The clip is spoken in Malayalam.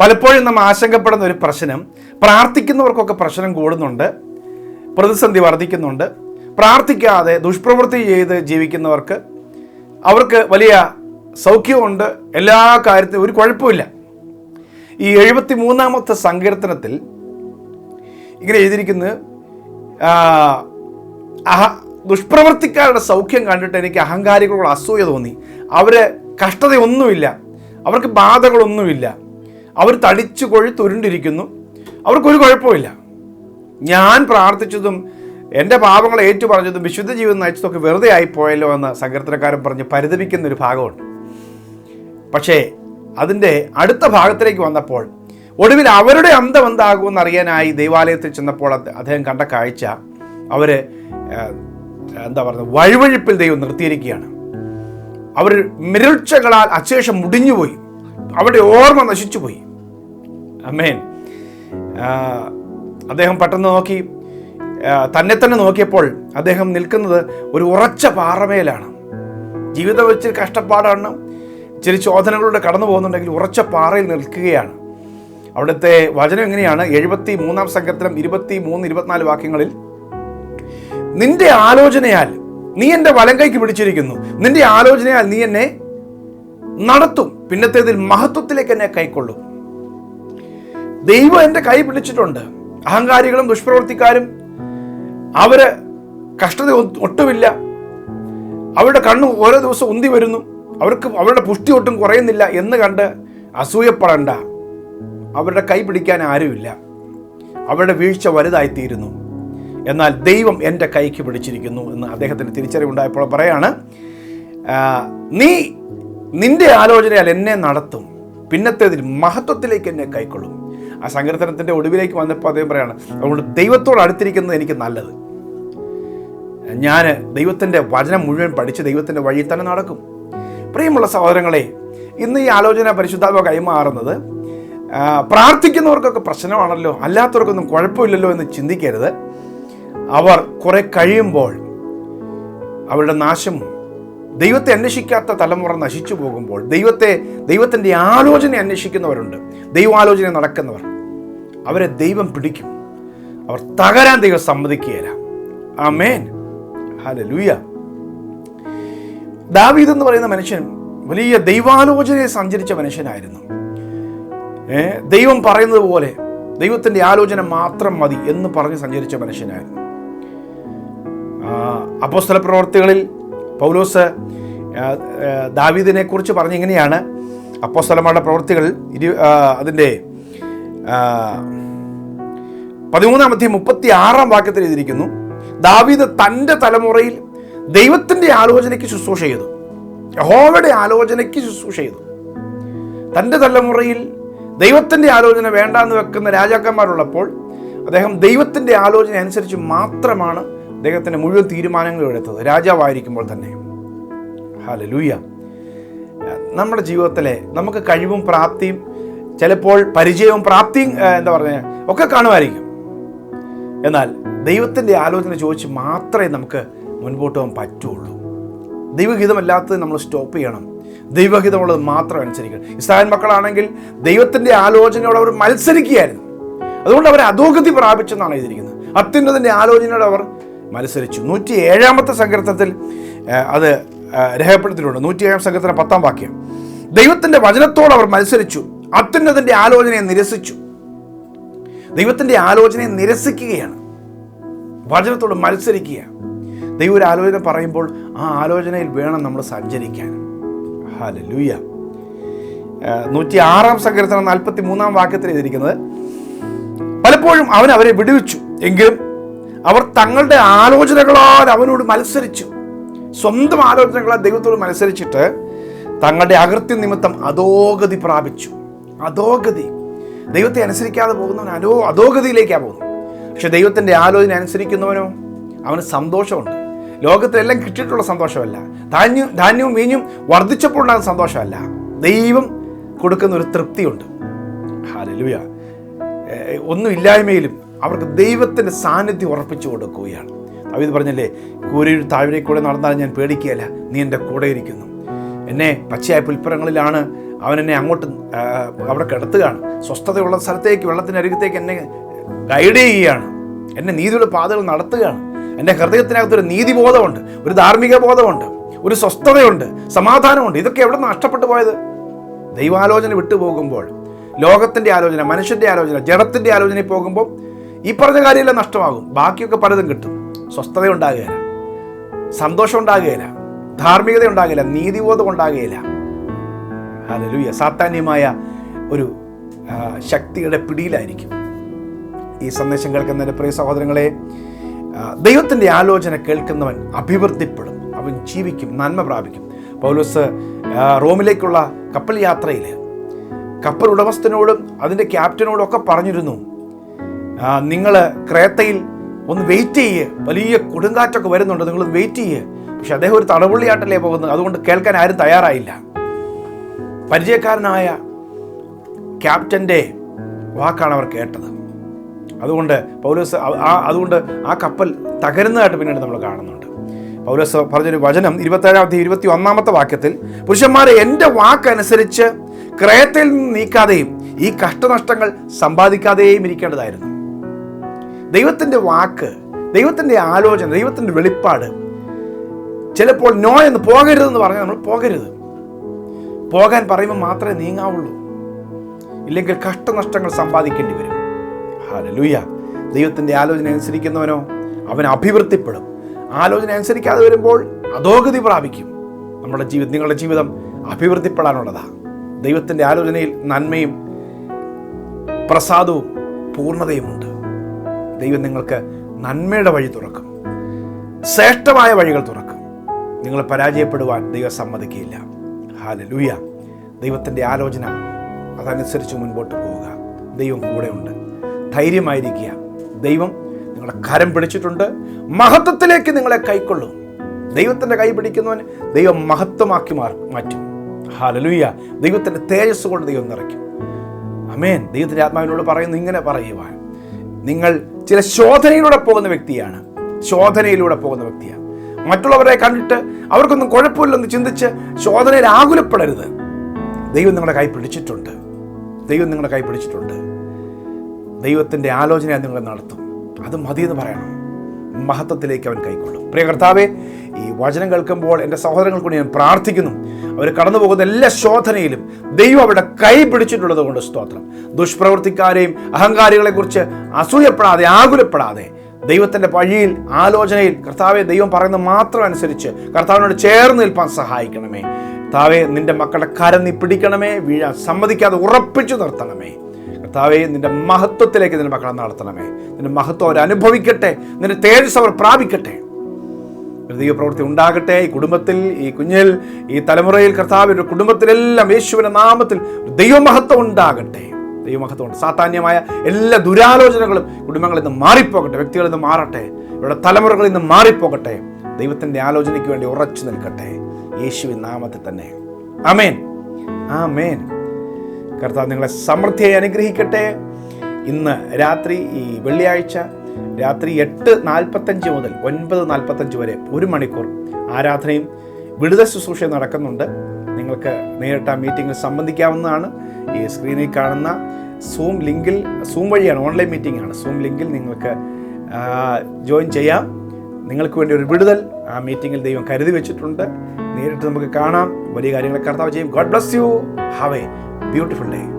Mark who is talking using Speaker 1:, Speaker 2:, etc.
Speaker 1: പലപ്പോഴും നമ്മൾ ആശങ്കപ്പെടുന്ന ഒരു പ്രശ്നം പ്രാർത്ഥിക്കുന്നവർക്കൊക്കെ പ്രശ്നം കൂടുന്നുണ്ട് പ്രതിസന്ധി വർദ്ധിക്കുന്നുണ്ട് പ്രാർത്ഥിക്കാതെ ദുഷ്പ്രവൃത്തി ചെയ്ത് ജീവിക്കുന്നവർക്ക് അവർക്ക് വലിയ സൗഖ്യമുണ്ട് എല്ലാ കാര്യത്തിലും ഒരു കുഴപ്പമില്ല. ഈ എഴുപത്തി മൂന്നാമത്തെ സങ്കീർത്തനത്തിൽ ഇങ്ങനെ എഴുതിയിരിക്കുന്നത് അഹ ദുഷ്പ്രവർത്തിക്കാരുടെ സൗഖ്യം കണ്ടിട്ട് എനിക്ക് അഹങ്കാരികളോട് അസൂയ തോന്നി. അവരെ കഷ്ടതയൊന്നുമില്ല അവർക്ക് ബാധകളൊന്നുമില്ല. അവർ തടിച്ചു കൊഴുത്തുരുണ്ടിരിക്കുന്നു അവർക്കൊരു കുഴപ്പമില്ല ഞാൻ പ്രാർത്ഥിച്ചതും എന്റെ പാപങ്ങൾ ഏറ്റു പറഞ്ഞതും വിശുദ്ധ ജീവിതം നയിച്ചതൊക്കെ വെറുതെ ആയിപ്പോയല്ലോ എന്ന് സങ്കീർത്തനക്കാരൻ പറഞ്ഞ് പരിതപിക്കുന്ന ഒരു ഭാഗമുണ്ട്. പക്ഷേ അതിന്റെ അടുത്ത ഭാഗത്തിലേക്ക് വന്നപ്പോൾ ഒടുവിൽ അവരുടെ അന്തം എന്താകുമെന്ന് അറിയാനായി ദൈവാലയത്തിൽ ചെന്നപ്പോൾ അദ്ദേഹം കണ്ട കാഴ്ച അവർ എന്താ പറയുന്നത് വഴിവഴിപ്പിൽ ദൈവം നിർത്തിയിരിക്കുകയാണ്. അവർ മിരൾച്ചകളാൽ അശേഷം മുടിഞ്ഞുപോയി. അവരുടെ ഓർമ്മ നശിച്ചുപോയി. അമേൻ അദ്ദേഹം പെട്ടെന്ന് നോക്കി. തന്നെ തന്നെ നോക്കിയപ്പോൾ അദ്ദേഹം നിൽക്കുന്നത് ഒരു ഉറച്ച പാറമേലാണ്. ജീവിതം വെച്ച് കഷ്ടപ്പാടാണ്. ചില ചോദനകളിലൂടെ കടന്നു പോകുന്നുണ്ടെങ്കിൽ ഉറച്ച പാറയിൽ നിൽക്കുകയാണ്. അവിടുത്തെ വചനം എങ്ങനെയാണ്? എഴുപത്തി മൂന്നാം സംഘത്തിലും ഇരുപത്തി മൂന്ന് ഇരുപത്തിനാല് വാക്യങ്ങളിൽ നിന്റെ ആലോചനയാൽ നീ എന്റെ കൈക്ക് പിടിച്ചിരിക്കുന്നു. നിന്റെ ആലോചനയാൽ നീ എന്നെ നടത്തും. പിന്നത്തേതിൽ മഹത്വത്തിലേക്ക് എന്നെ കൈക്കൊള്ളും. ദൈവം എന്റെ കൈ പിടിച്ചിട്ടുണ്ട്. അഹങ്കാരികളും ദുഷ്പ്രവർത്തിക്കാരും. അവർ കഷ്ടത ഒട്ടുമില്ല. അവരുടെ കണ്ണ് ഓരോ ദിവസം ഉന്തി വരുന്നു. അവർക്ക് അവരുടെ പുഷ്ടി ഒട്ടും കുറയുന്നില്ല എന്ന് കണ്ട് അസൂയപ്പെടണ്ട. അവരുടെ കൈ പിടിക്കാൻ ആരുമില്ല. അവരുടെ വീഴ്ച വലുതായിത്തീരുന്നു. എന്നാൽ ദൈവം എന്റെ കൈക്ക് പിടിച്ചിരിക്കുന്നു എന്ന് അദ്ദേഹത്തിന് തിരിച്ചറിവുണ്ടായപ്പോൾ പറയാണ് നീ നിന്റെ ആലോചനയാൽ എന്നെ നടത്തും. പിന്നത്തേതിൽ മഹത്വത്തിലേക്ക് എന്നെ കൈക്കൊള്ളും. ആ സങ്കീർത്തനത്തിന്റെ ഒടുവിലേക്ക് വന്നപ്പോൾ അദ്ദേഹം പറയാണ് അതുകൊണ്ട് ദൈവത്തോട് അടുത്തിരിക്കുന്നത് എനിക്ക് നല്ലത്. ഞാൻ ദൈവത്തിന്റെ വചനം മുഴുവൻ പഠിച്ച് ദൈവത്തിന്റെ വഴിയിൽ തന്നെ നടക്കും. പ്രിയമുള്ള സഹോദരങ്ങളെ ഇന്ന് ഈ ആലോചന പരിശുദ്ധാത്മ കൈമാറുന്നത് പ്രാർത്ഥിക്കുന്നവർക്കൊക്കെ പ്രശ്നമാണല്ലോ അല്ലാത്തവർക്കൊന്നും കുഴപ്പമില്ലല്ലോ എന്ന് ചിന്തിക്കരുത്. അവർ കുറെ കഴിയുമ്പോൾ അവരുടെ നാശം ദൈവത്തെ അന്വേഷിക്കാത്ത തലമുറ നശിച്ചു പോകുമ്പോൾ ദൈവത്തെ ദൈവത്തിന്റെ ആലോചന അന്വേഷിക്കുന്നവരുണ്ട്. ദൈവാലോചന നടക്കുന്നവർ. അവരെ ദൈവം പിടിക്കും. അവർ തകരാൻ ദൈവം സമ്മതിക്കുകയില്ല. ഹല ലൂയ ദാവീദ് എന്ന് പറയുന്ന മനുഷ്യൻ വലിയ ദൈവാലോചനയെ സഞ്ചരിച്ച മനുഷ്യനായിരുന്നു. ദൈവം പറയുന്നത് പോലെ ദൈവത്തിന്റെ ആലോചന മാത്രം മതി എന്ന് പറഞ്ഞ് സഞ്ചരിച്ച മനുഷ്യനായിരുന്നു. അപ്പോസ്തല പ്രവർത്തികളിൽ പൗലോസ് ദാവീദിനെക്കുറിച്ച് ആ, ദാവീദിനെ കുറിച്ച് പറഞ്ഞ ഇങ്ങനെയാണ് അപ്പോസ്തലന്മാരുടെ പ്രവൃത്തികൾ. ഇരു അതിന്റെ പതിമൂന്നാം അധ്യയം മുപ്പത്തി ആറാം വാക്യത്തിൽ എഴുതിയിരിക്കുന്നു ദാവീദ് തന്റെ തലമുറയിൽ ദൈവത്തിന്റെ ആലോചനയ്ക്ക് ശുശ്രൂഷ ചെയ്തു. യഹോവയുടെ ആലോചനയ്ക്ക് ശുശ്രൂഷ ചെയ്തു. തന്റെ തലമുറയിൽ ദൈവത്തിന്റെ ആലോചന വേണ്ടാന്ന് വെക്കുന്ന രാജാക്കന്മാരുള്ളപ്പോൾ അദ്ദേഹം ദൈവത്തിന്റെ ആലോചന അനുസരിച്ച് മാത്രമാണ് അദ്ദേഹത്തിന്റെ മുഴുവൻ തീരുമാനങ്ങളും എടുത്തത് രാജാവായിരിക്കുമ്പോൾ തന്നെ. ഹാലലൂയ നമ്മുടെ ജീവിതത്തിലെ നമുക്ക് കഴിവും പ്രാപ്തിയും ചിലപ്പോൾ പരിചയവും പ്രാപ്തിയും എന്താ പറയുക ഒക്കെ കാണുമായിരിക്കും. എന്നാൽ ദൈവത്തിന്റെ ആലോചന ചോദിച്ച് മാത്രമേ നമുക്ക് മുൻപോട്ട് പോകാൻ പറ്റുള്ളൂ. ദൈവഹിതമല്ലാത്തത് നമ്മൾ സ്റ്റോപ്പ് ചെയ്യണം. ദൈവഹിതമുള്ളത് മാത്രം അനുസരിക്കണം. ഇസ്രായേൽ മക്കളാണെങ്കിൽ ദൈവത്തിന്റെ ആലോചനയോട് അവർ മത്സരിക്കുകയായിരുന്നു. അതുകൊണ്ട് അവർ അധോഗതി പ്രാപിച്ചെന്നാണ് എഴുതിയിരിക്കുന്നത്. അത്യുന്നതിന്റെ ആലോചനയോട് അവർ മത്സരിച്ചു. നൂറ്റി ഏഴാമത്തെ സങ്കീർത്തനത്തിൽ അത് രേഖപ്പെടുത്തിയിട്ടുണ്ട്. നൂറ്റി ഏഴാം സങ്കീർത്തന പത്താം വാക്യം. ദൈവത്തിന്റെ വചനത്തോട് അവർ മത്സരിച്ചു. അത്യുന്നതിന്റെ ആലോചനയെ നിരസിച്ചു. ദൈവത്തിന്റെ ആലോചനയെ നിരസിക്കുകയാണ്. വചനത്തോട് മത്സരിക്കുക ദൈവം ഒരു ആലോചന പറയുമ്പോൾ ആ ആലോചനയിൽ വേണം നമ്മൾ സഞ്ചരിക്കാൻ. ഹലൂയ നൂറ്റി ആറാം സങ്കീർത്തനം നാൽപ്പത്തി മൂന്നാം വാക്യത്തിൽ എഴുതിയിരിക്കുന്നത് പലപ്പോഴും അവൻ അവരെ വിടുവിച്ചു. എങ്കിലും അവർ തങ്ങളുടെ ആലോചനകളാൽ അവനോട് മത്സരിച്ചു. സ്വന്തം ആലോചനകളാൽ ദൈവത്തോട് മത്സരിച്ചിട്ട് തങ്ങളുടെ അകൃത്യ നിമിത്തം അധോഗതി പ്രാപിച്ചു. അധോഗതി. ദൈവത്തെ അനുസരിക്കാതെ പോകുന്നവൻ അനോ അധോഗതിയിലേക്കാണ് പോകുന്നത്. പക്ഷെ ദൈവത്തിന്റെ ആലോചന അനുസരിക്കുന്നവനോ? അവന് സന്തോഷമുണ്ട്. ലോകത്തിലെല്ലാം കിട്ടിയിട്ടുള്ള സന്തോഷമല്ല. ധാന്യം ധാന്യവും വീഞ്ഞും വർദ്ധിച്ചപ്പോൾ ഉണ്ടാകുന്ന സന്തോഷമല്ല. ദൈവം കൊടുക്കുന്ന ഒരു തൃപ്തിയുണ്ട്. ഹാലലുയ ഒന്നുമില്ലായ്മയിലും അവർക്ക് ദൈവത്തിന്റെ സാന്നിധ്യം ഉറപ്പിച്ചു കൊടുക്കുകയാണ്. അവത് പറഞ്ഞല്ലേ കൂരി താഴെ കൂടെ നടന്നാൽ ഞാൻ പേടിക്കുകയല്ല നീ എന്റെ കൂടെ ഇരിക്കുന്നു. എന്നെ പച്ചയായ പുൽപ്പുറങ്ങളിലാണ് അവൻ എന്നെ അങ്ങോട്ട് അവിടെ കിടത്തുകയാണ്. സ്വസ്ഥതയുള്ള സ്ഥലത്തേക്ക് വെള്ളത്തിനരികത്തേക്ക് എന്നെ ഗൈഡ് ചെയ്യുകയാണ്. എന്നെ നീതിയുടെ പാതകൾ നടത്തുകയാണ്. എന്റെ ഹൃദയത്തിനകത്തൊരു നീതിബോധമുണ്ട് ഒരു ധാർമ്മിക ബോധമുണ്ട് ഒരു സ്വസ്ഥതയുണ്ട് സമാധാനമുണ്ട്. ഇതൊക്കെ എവിടെ നിന്ന് നഷ്ടപ്പെട്ടു പോയത്? ദൈവാലോചന വിട്ടുപോകുമ്പോൾ ലോകത്തിന്റെ ആലോചന മനുഷ്യന്റെ ആലോചന ജഡത്തിന്റെ ആലോചനയിൽ പോകുമ്പോൾ ഈ പറഞ്ഞ കാര്യമെല്ലാം നഷ്ടമാകും. ബാക്കിയൊക്കെ പലതും കിട്ടും. സ്വസ്ഥത ഉണ്ടാകുകയില്ല സന്തോഷം ഉണ്ടാകുകയില്ല ധാർമ്മികത ഉണ്ടാകില്ല നീതിബോധം ഉണ്ടാകുകയില്ല അതൊരു സാത്താന്യമായ ഒരു ശക്തിയുടെ പിടിയിലായിരിക്കും. ഈ സന്ദേശം കേൾക്കുന്ന എന്റെ പ്രിയ സഹോദരങ്ങളെ ദൈവത്തിന്റെ ആലോചന കേൾക്കുന്നവൻ അഭിവൃദ്ധിപ്പെടും. അവൻ ജീവിക്കും നന്മ പ്രാപിക്കും. പൗലോസ് റോമിലേക്കുള്ള കപ്പൽ യാത്രയിൽ കപ്പൽ ഉടമസ്ഥനോടും അതിന്റെ ക്യാപ്റ്റനോടും ഒക്കെ പറഞ്ഞിരുന്നു. നിങ്ങൾ ക്രേത്തയിൽ ഒന്ന് വെയിറ്റ് ചെയ്യ്. വലിയ കൊടുങ്കാറ്റൊക്കെ വരുന്നുണ്ട്. നിങ്ങൾ വെയിറ്റ് ചെയ്യ്. പക്ഷെ അദ്ദേഹം ഒരു തടവുള്ളിയാട്ടല്ലേ പോകുന്നത്? അതുകൊണ്ട് കേൾക്കാൻ ആരും തയ്യാറായില്ല. പരിചയക്കാരനായ ക്യാപ്റ്റന്റെ വാക്കാണ് അവർ കേട്ടത്. അതുകൊണ്ട് പൗലോസ് ആ അതുകൊണ്ട് ആ കപ്പൽ തകരുന്നതായിട്ട് പിന്നീട് നമ്മൾ കാണുന്നുണ്ട്. പൗലോസ് പറഞ്ഞൊരു വചനം ഇരുപത്തേഴാമത്തെ ഇരുപത്തി ഒന്നാമത്തെ വാക്യത്തിൽ പുരുഷന്മാരെ എന്റെ വാക്കനുസരിച്ച് ക്രയത്തിൽ നിന്ന് നീക്കാതെയും ഈ കഷ്ടനഷ്ടങ്ങൾ സമ്പാദിക്കാതെയും ഇരിക്കേണ്ടതായിരുന്നു. ദൈവത്തിന്റെ വാക്ക് ദൈവത്തിന്റെ ആലോചന ദൈവത്തിന്റെ വെളിപ്പാട്. ചിലപ്പോൾ നോ എന്ന് പോകരുതെന്ന് പറഞ്ഞാൽ നമ്മൾ പോകരുത്. പോകാൻ പറയുമ്പോൾ മാത്രമേ നീങ്ങാവുള്ളൂ. ഇല്ലെങ്കിൽ കഷ്ടനഷ്ടങ്ങൾ സമ്പാദിക്കേണ്ടി വരും. ഹലൂയ ദൈവത്തിന്റെ ആലോചന അനുസരിക്കുന്നവനോ അവൻ അഭിവൃദ്ധിപ്പെടും. ആലോചന അനുസരിക്കാതെ വരുമ്പോൾ അധോഗതി പ്രാപിക്കും. നമ്മുടെ ജീവിതം നിങ്ങളുടെ ജീവിതം അഭിവൃദ്ധിപ്പെടാനുള്ളതാണ് ദൈവത്തിന്റെ ആലോചനയിൽ നന്മയും പ്രസാദവും പൂർണതയുമുണ്ട്. ദൈവം നിങ്ങൾക്ക് നന്മയുടെ വഴി തുറക്കും. ശ്രേഷ്ഠമായ വഴികൾ തുറക്കും. നിങ്ങൾ പരാജയപ്പെടുവാൻ ദൈവം സമ്മതിക്കുകയില്ല. ഹാലലൂയ ദൈവത്തിന്റെ ആലോചന അതനുസരിച്ച് മുൻപോട്ട് പോവുക. ദൈവം കൂടെയുണ്ട്. ധൈര്യമായിരിക്കുക. ദൈവം നിങ്ങളെ കരം പിടിച്ചിട്ടുണ്ട്. മഹത്വത്തിലേക്ക് നിങ്ങളെ കൈക്കൊള്ളും. ദൈവത്തിന്റെ കൈ പിടിക്കുന്നവൻ ദൈവം മഹത്വമാക്കി മാറ്റും. ഹാലലൂയ ദൈവത്തിന്റെ തേജസ് കൊണ്ട് ദൈവം നിറയ്ക്കും. അമേൻ ദൈവത്തിന്റെ ആത്മാവിനോട് പറയുന്നു ഇങ്ങനെ പറയുവാൻ. നിങ്ങൾ ചില ശോധനയിലൂടെ പോകുന്ന വ്യക്തിയാണ്. ശോധനയിലൂടെ പോകുന്ന വ്യക്തിയാണ്. മറ്റുള്ളവരെ കണ്ടിട്ട് അവർക്കൊന്നും കുഴപ്പമില്ലെന്ന് ചിന്തിച്ച് ശോധനയിൽ ആകുലപ്പെടരുത്. ദൈവം നിങ്ങളുടെ കൈ പിടിച്ചിട്ടുണ്ട്. ദൈവം നിങ്ങളുടെ കൈ പിടിച്ചിട്ടുണ്ട്. ദൈവത്തിന്റെ ആലോചന നിങ്ങൾ നടത്തും. അത് മതിയെന്ന് പറയണം. മഹത്വത്തിലേക്ക് അവൻ കൈക്കൊള്ളും. പ്രിയ കർത്താവെ ഈ വചനം കേൾക്കുമ്പോൾ എന്റെ സഹോദരങ്ങൾ ഞാൻ പ്രാർത്ഥിക്കുന്നു. അവർ കടന്നു പോകുന്ന എല്ലാ ശോധനയിലും ദൈവം അവരുടെ കൈ പിടിച്ചിട്ടുള്ളത് കൊണ്ട് സ്തോത്രം. ദുഷ്പ്രവർത്തിക്കാരെയും അഹങ്കാരികളെക്കുറിച്ച് അസൂയപ്പെടാതെ ആകുലപ്പെടാതെ ദൈവത്തിന്റെ വഴിയിൽ ആലോചനയിൽ കർത്താവെ ദൈവം പറയുന്നത് മാത്രം അനുസരിച്ച് കർത്താവിനോട് ചേർന്ന് നിൽപ്പാൻ സഹായിക്കണമേ. താവേ നിന്റെ മക്കളുടെ കരം നീ പിടിക്കണമേ വീഴാൻ സമ്മതിക്കാതെ ഉറപ്പിച്ചു നിർത്തണമേ. കർത്താവെ നിന്റെ മഹത്വത്തിലേക്ക് നിന്റെ മക്കളെ നടത്തണമേ. നിന്റെ മഹത്വം അവർ അനുഭവിക്കട്ടെ. നിന്റെ തേജസ് അവർ പ്രാപിക്കട്ടെ. ഹൃദയ പ്രവൃത്തി ഉണ്ടാകട്ടെ. ഈ കുടുംബത്തിൽ ഈ കുഞ്ഞിൽ ഈ തലമുറയിൽ കർത്താവിന്റെ കുടുംബത്തിലെല്ലാം യേശുവിന്റെ നാമത്തിൽ ദൈവമഹത്വം ഉണ്ടാകട്ടെ. ദൈവമഹത്വം ഉണ്ട്. സാധാന്യമായ എല്ലാ ദുരാലോചനകളും കുടുംബങ്ങളിൽ നിന്ന് മാറിപ്പോകട്ടെ. വ്യക്തികളിൽ നിന്ന് മാറട്ടെ. ഇവരുടെ തലമുറകളിൽ നിന്ന് മാറിപ്പോകട്ടെ. ദൈവത്തിന്റെ ആലോചനയ്ക്ക് വേണ്ടി ഉറച്ചു നിൽക്കട്ടെ. യേശുവിൻ നാമത്തിൽ തന്നെ. ആമേൻ. ആമേൻ. കർത്താവ് നിങ്ങളെ സമൃദ്ധിയായി അനുഗ്രഹിക്കട്ടെ. ഇന്ന് രാത്രി ഈ വെള്ളിയാഴ്ച രാത്രി എട്ട് നാൽപ്പത്തഞ്ച് മുതൽ ഒൻപത് നാൽപ്പത്തഞ്ച് വരെ ഒരു മണിക്കൂർ ആരാധനയും വിടുത ശുശ്രൂഷയും നടക്കുന്നുണ്ട്. നിങ്ങൾക്ക് നേരിട്ട് ആ മീറ്റിങ്ങിൽ സംബന്ധിക്കാവുന്നതാണ്. ഈ സ്ക്രീനിൽ കാണുന്ന സൂം ലിങ്കിൽ സൂം വഴിയാണ് ഓൺലൈൻ മീറ്റിംഗ് ആണ് സൂം ലിങ്കിൽ നിങ്ങൾക്ക് ജോയിൻ ചെയ്യാം. നിങ്ങൾക്ക് വേണ്ടി ഒരു വിടുതൽ ആ മീറ്റിങ്ങിൽ ദൈവം കരുതി വെച്ചിട്ടുണ്ട്. നേരിട്ട് നമുക്ക് കാണാം. വലിയ കാര്യങ്ങളെ കർത്താവ് ചെയ്യും. God bless you have a Beautiful day.